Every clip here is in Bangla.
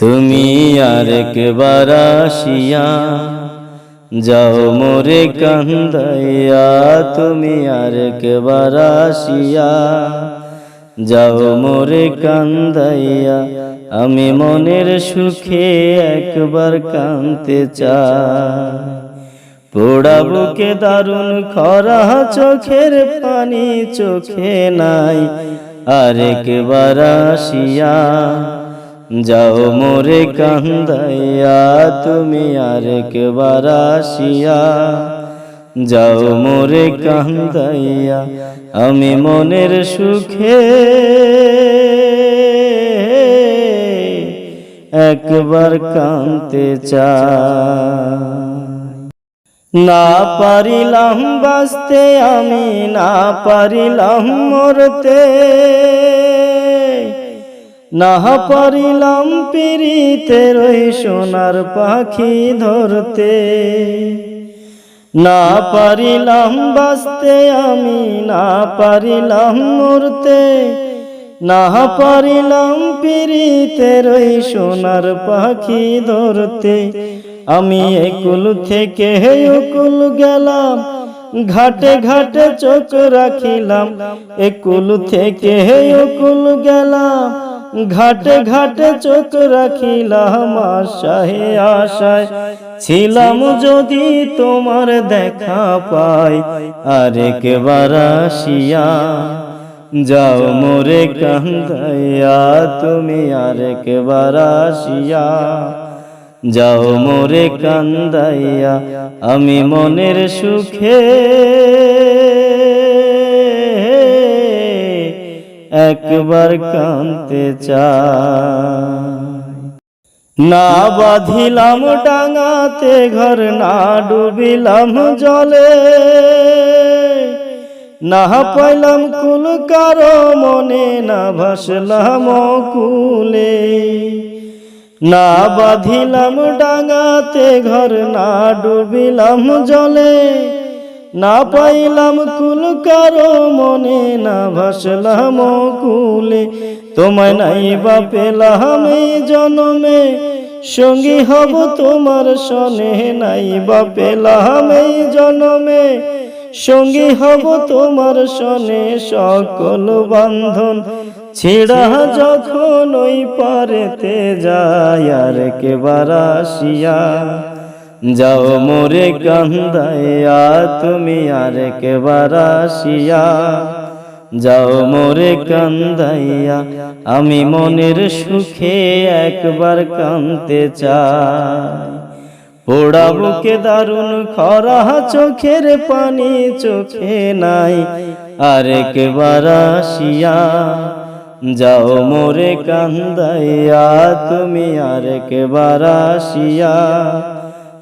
তুমি আর একবার আসিয়া যাও মোরে কান্দাইয়া, তুমি আর একবার আসিয়া যাও মোরে কান্দাইয়া, আমি মনের সুখে একবার কানতে চাই। পোড়া বুকে দারুণ খরা চোখের পানি, চোখে নাই আরেকবার আসিয়া যাও মোরে কান্দাইয়া তুমি আরেকবার আসিয়া। যাও মোরে কান্দাইয়া আমি মনের সুখে একবার কানতে চাই। না পারিলাম বাঁচতে আমি না পারিলাম মরতে। না পারিলাম পিরিতে রই সোনার পাখি ধরতে। না পারিলাম বাঁচতে আমি, না পারিলাম মরতে। না পারিলাম পিরিতে রই সোনার পাখি ধরতে। আমি একুল থেকে উকুল গেলাম, ঘাটে ঘাটে চোখ রাখিলাম। একুল থেকে উকুল গেলাম ঘাটে ঘাটে চোখ রাখিলাম আশায় আশায়। ছিলাম যদি তোমার দেখা পাই, আরেকবার আসিয়া যাও মোরে কান্দাইয়া, তুমি আরেকবার আসিয়া যাও মোরে কান্দাইয়া, আমি মনের সুখে একবার কানতে চাই। না বাঁধিলাম ডাঙাতে, ঘর না ডুবিলাম জলে। না পাইলাম কুল কারও মনে, না ভাসলাম কুলে। না বাঁধিলাম ডাঙাতে, ঘর না ডুবিলাম জলে। না পাইলাম কুল কারও মনে, না ভাসলাম কুলে। তোমায় নাই বা পেলাম জনমে, সঙ্গী হব তোমার সনে, নাই বা পেলাম জনমে। সঙ্গী হব তোমার সনে সকল বান্ধন, ছেড়া যখন ওই পারেতে যায় আর কেবার আসিয়া। যাও মোরে কান্দাইয়া, তুমি আর কেবার আসিয়া। যাও মোরে কান্দাইয়া, আমি মনের সুখে একবার কানতে চাই। পোড়া বুকে দারুণ খরা, চোখের পানি চোখে নাই। আরেকবার আসিয়া, যাও মোরে কান্দাইয়া, তুমি আরেকবার আসিয়া।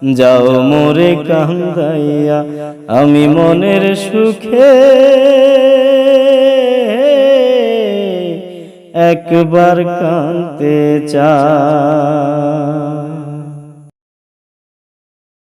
যাও মোরে কাঙ্গাইয়া আমি মনের সুখে একবার কাঁদতে চাই।